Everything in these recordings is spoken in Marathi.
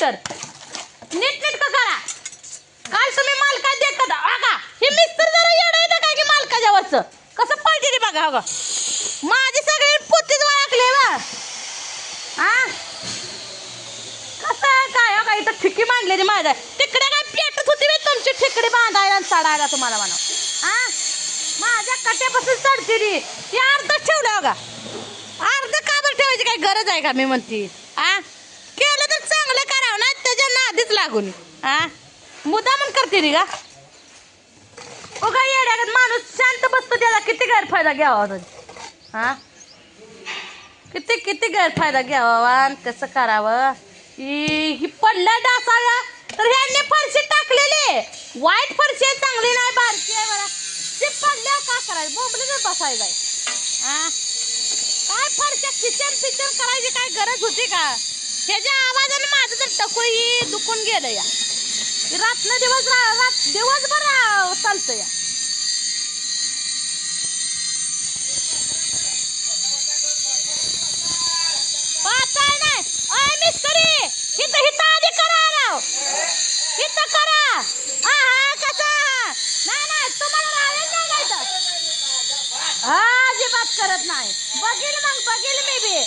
तर. नीट नीट का करा? काल तुम्ही मालका देखत अगा हे मिस्तर जरा येडा येतं काय की मालकाच्या वरचं कसं पाहिजे रे बघा अगं. माझी सगळी पोतीच वळखले बा हा कसं काय हो इथं ठिकी मांडलेली माझ्या. तिकडे काय पेटत होती बे तुमची ठिकडी बांधायला आणि चढायला तुम्हाला म्हणा हा माझ्या कट्यापासून चढते रे ती अर्धच ठेवलं अगा. अर्ध काबर ठेवायची काय गरज आहे का मी म्हणते हा केलं तर चांगलं करावं ना लागून. हा मुद्दा म्हणून करते ती का? ओ काय येड्यागत माणूस शांत बसतो त्याला किती गैरफायदा घ्यावा होता हा किती किती गैरफायदा घ्यावा आणि कसं करावं? ही ही पडलं डासाला तर ह्यांनी फरशी टाकलेली. वाईट फरशी आहे चांगली नाही बारशी आहे मला ते पडल्यावर का करायचं? बोंबलीच बसायचं आहे. हा काय फरशा किचन फिचन करायची काय गरज होती का? ह्याच्या आवाजाने माझं तर टकोई दुखून गेलं या. रात्र दिवस रा- रात दिवसभर रा- चालतं या. पाहताय नाही अय मिस्त्री इथं इथं आधी करा. राव इथं करा हा हा कसा? नाही नाही तुम्हाला राहायला नाही का इथं हा अजिबात करत नाही. बघील मग बघील मी बी.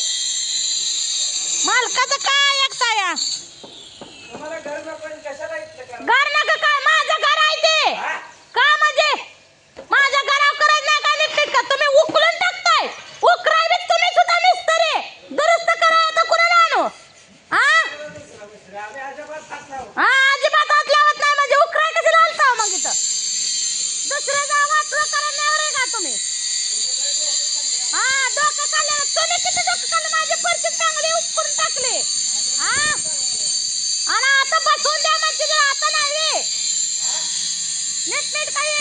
मालकाचं काय ऐकता हा? आणि आता बसवून द्या म्हणते ते, आता नाही. नीट नीट काय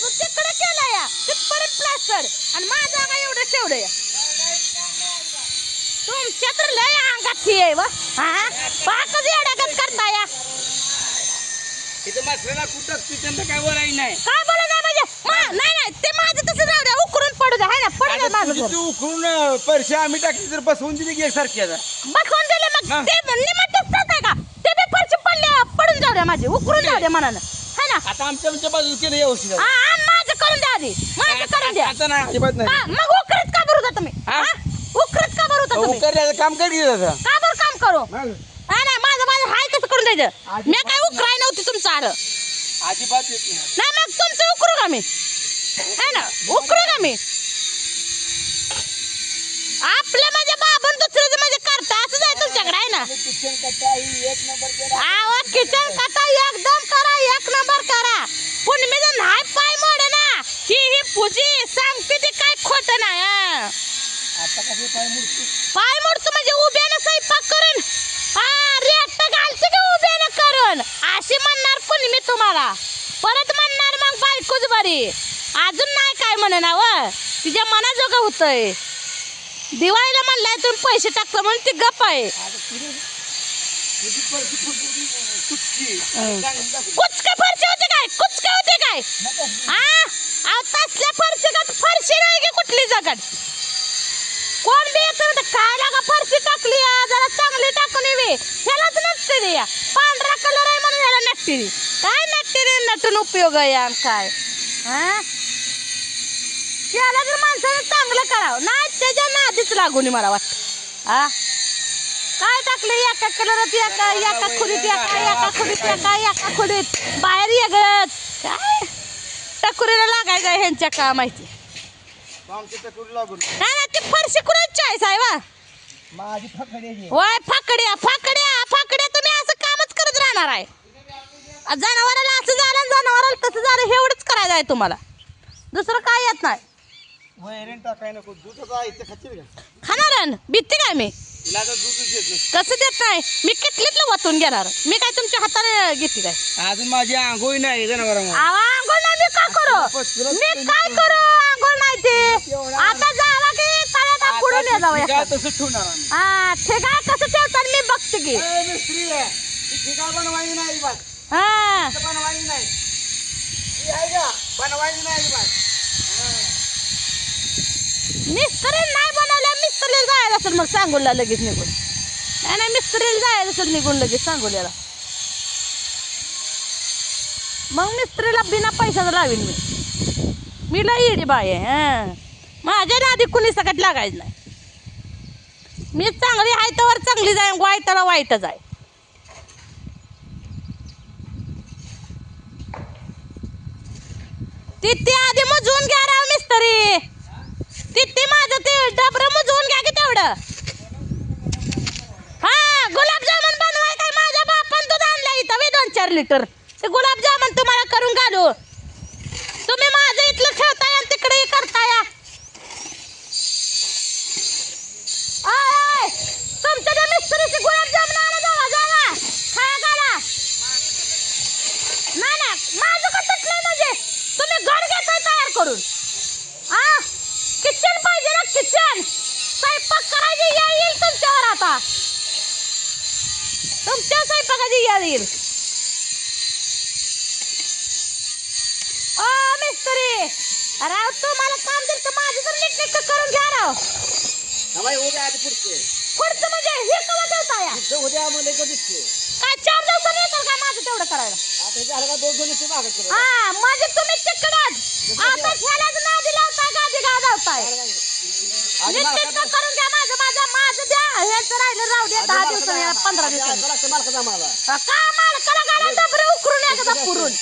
तू तिकडे केलं या. तिथपर्यंत प्लास्टर आणि माझं जागा एवढं ठेवलं या. तुमच्या तर लय अंगात आहे वा हा? पाकच येड्यागत करता या. इथं मसऱ्याला कुठं तिथं काय नाही. काय बोला नाही म्हणजे मा- नाही नाही ते माझं तसं जाऊ द्या उकरून पडू द्या हाय ना पडू द्या आता माझं तुझी घर. तू उकळून अं, पैसे आम्ही टाकली तर बसवून दिली की एकसारखी आता. बसवून दिले मग. ते आहे का? ते बी फरशी पडले पडून जाऊ द्या माझे. उकरून जाऊ द्या मनानं. है ना? आता आमच्या आमच्या बाजूला केलं व्यवस्थित हा हा, माझं करून द्या आधी. माझं करून द्या. आता नाही अजिबात नाही. हा, मग उकरत का भरू तुम्ही? हा? हा? उकरत का भरू तुम्ही? उकरल्याचं काम कर की आता. का बरं काम करू? मग नाही माझं माझं हाय कसं करून द्यायचं. मी काय उकराय नव्हती तुमचं आलं. अजिबात येत नाही. नाही मग तुमचं उकरू का मी? है ना? उकरू का मी? आपल्या म्हणजे बाबन दुसरं म्हणजे करता असंच आहे तुमच्याकडे आहे ना? किचन कट्टा एक नंबर आवा किचन कथा एकदम करा एक नंबर करा. पण मी जर नाही पाय मोड ना. ही ही पूजी सांगते ते काय खोट नाही हं. आता कसे पाय पाय मोडतो म्हणजे उभ्यानं स्वयंपाक करून हा रेट घालते का उभ्यानं करून. अशी म्हणणार पण मी तुम्हाला? परत म्हणणार मग बायकोच बरी. अजून नाही काय म्हणणार व तिच्या मनाजोगं होतंय. दिवाळीला म्हणलाय तुम्ही पैसे टाकता म्हणून ती गप्प आहे. कुचके फरशी होते काय? कुचके होते काय? हा तसल्या फरशी का फरशी नाही की कुठली जगत? कोण बी येतं काय लागा फरशी टाकली या? जरा चांगली टाकून येवी ह्यालाच नसते रे या. पांढरा कलर आहे म्हणून ह्याला नटते रे काय नटते रे नटून उपयोग आहे काय? हा त्याला जर माणसाने चांगलं करावं. नाही त्याच्या नादीच लागून मला वाटतं. हा काय टाकले एका कलरात एका एका खोलीत एका एका खोलीत एका एका खोलीत? बाहेर येगत काय? टकुरीला लागायचं आहे ह्यांच्या का माहिती? नाही ना ती फरशी कुणाची आहे माझी फकड्याची वय फाकड्या फाकड्या फाकड्या तुम्ही असं कामच करत राहणार आहे. आ, जनावराला असं झालं जनावराला तसं झालं एवढंच करायचं आहे तुम्हाला. दुसरं काय येत नाही. वैरण टाकाय नको दूधच आहे ते खातील का? खाणार? भीती काय मी? तिला आता दूधच येत नाही. कसं देत नाही? मी किटलीतलं वाचून घेणार? मी काय तुमच्या हाताने घेते काय? अजून माझी आंघोळी नाही जनावरांमुळे आवा, आंघोळ नाही मी का करू? मी काय करू? आंघोळ नाही ते. आता जावा की तळ्यात पुढून ये जाऊ ठिका तसं ठेवणार आम्ही. हा ठीक आहे कसं ठेवतात मी बघते की. ए, मिस्त्री आहे. ती ठिका बनवायची नाही अजिबात हा. बनवायची नाही. ती आहे का? बनवायची नाही अजिबात मिस्त्री नाही बनवल्या मिस्त्रीला जायला असेल मग सांगूला लगेच निघून. नाही नाही मिस्त्रीला जायला असेल निघून लगेच सांगोल्याला मग मिस्त्रीला बिना पैशाचं लावीन मी. मी लई येडी बाय आहे माझ्या नादी कुणी सकट लागायचं नाही. मी चांगली आहे तर चांगली जाय वाईटाला वाईटच आहे. ती आधी मजवून घ्या राव मिस्त्री. तिथे माझं ते डबरं मुजवून घ्या की तेवढं. हा गुलाबजामुन बनवाय काय माझ्या बापान दूध आणला इथं वे दोन चार लिटर. ते गुलाबजामुन तुम्हाला करून घालू. तुम्ही माझं इथलं ठेवताय आणि तिकडे करताय. तुमच्या त्या मिस्त्रीचे गुलाबजामुन आणा जावा जावा. खाया घाला. ना ना माझं किचन स्वयंपाक करायची या येईल तुमच्यावर आता. तुमच्या स्वयंपाकाची याद येईल. ओ मिस्त्री! राव तुम्हाला काम दिलं तर माझं तर नीट नीट करून घ्या राव. उद्या आधी पुढचे. पुढचं म्हणजे हे कवा देवता या? उद्या आम्हाला ते. काय चार दिवसांनी येतात काय माझं तेवढं करायला? आता हे झालं का दोन दोन हा म्हणजे तुम्ही पुरून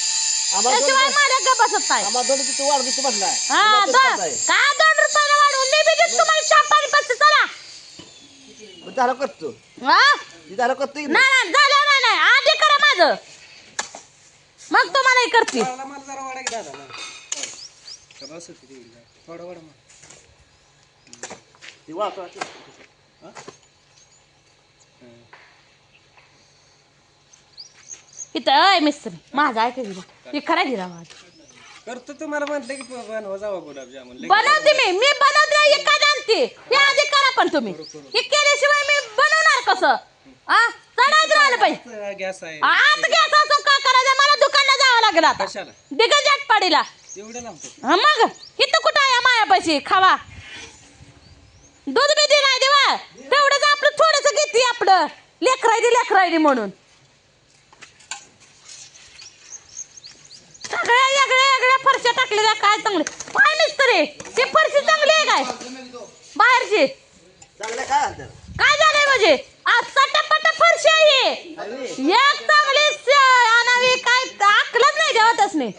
त्याशिवाय मालक ग बसत नाही आम्हाला दोन किती वाढ किती बदलाय हा दोन का दोन रुपयाला वाढवून मी बी देत तुम्हाला चहा पाणी चला. झालं करतो हा? झालं करतो नाही नाही झालं नाही नाही. आधी करा माझं. मग तुम्हाला हे करते. मला जरा की दादा मग. ते वाढतो इथं अय मिस्त्री माझा ऐका की हे करा की राव आज. करतो तुम्हाला म्हटलं की बनवा जावा गुलाबजामुन. लगेच बनवते मी. मी बनवते हे आणते हे आधी करा पण तुम्ही. हे केल्याशिवाय मी बनवणार कसं? हा चढायचं राहिलं पाहिजे. गॅस आहे. आता गॅस असून काय करायचं? मला दुकानला जावं लागेल आता. कशाला? दिगंजाट पाडीला एवढं लांबतो हा मग? इथं कुठं आहे मायापाशी खावा. दूध बी दे नाही देवा. तेवढंच आपलं थोडंसं घेते आपलं. लेकरायली लेकरायली म्हणून. सगळ्या वेगळ्या वेगळ्या फरशा टाकलेल्या काय चांगले? काय मिस्त्री ती फरशी चांगली आहे काय? बाहेरची? काय झालं काय झालंय म्हणजे? आज सटापटा फरशी आहे. एक चांगली आणावी काय? आकलच नाही देवतच नाही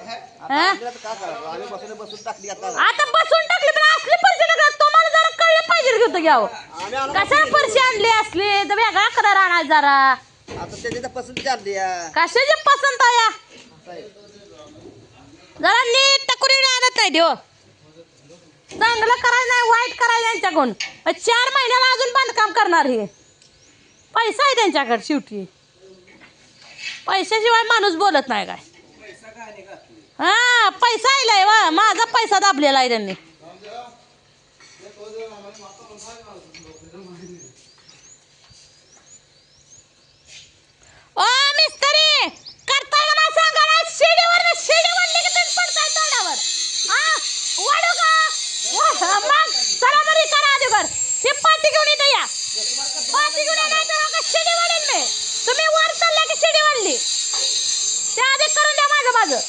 टाकली आता. बसून टाकली पण असली फरशी नका तुम्हाला जरा कळलं पाहिजे घेतो घ्यावं कशाला फरशी आणली असली? तर वेगळा कलर आणायचा जरा. कशाची पसंत आहे? जरा नीट टकुरी आणत नाही देव. चांगलं करायचं नाही वाईट करायचं यांच्याकडून. चार महिन्याला अजून बांधकाम करणार हे. पैसा आहे त्यांच्याकडे शेवटी. पैशाशिवाय माणूस बोलत नाही काय. हा पैसा आलाय वा. माझा पैसा दाबलेला आहे त्यांनी. ओ मिस्त्री! सांगा ना शिडीवर शिडी की तुम्ही पडताय तोंडावर हा वाढू का मग चला बरी करा आधी घर ही पाठी घेऊन येते या. पाठी घेऊन येणार तर का शिडी वाढेल मी. तुम्ही वर चालल्या की शिडी वाढली त्या आधी करून द्या माझं माझं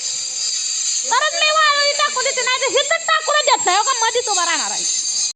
परत मी वाळू टाकून देते नाही तर हिथं टाकून देत नाही. हो का? मध्येच उभा राहणार आहे.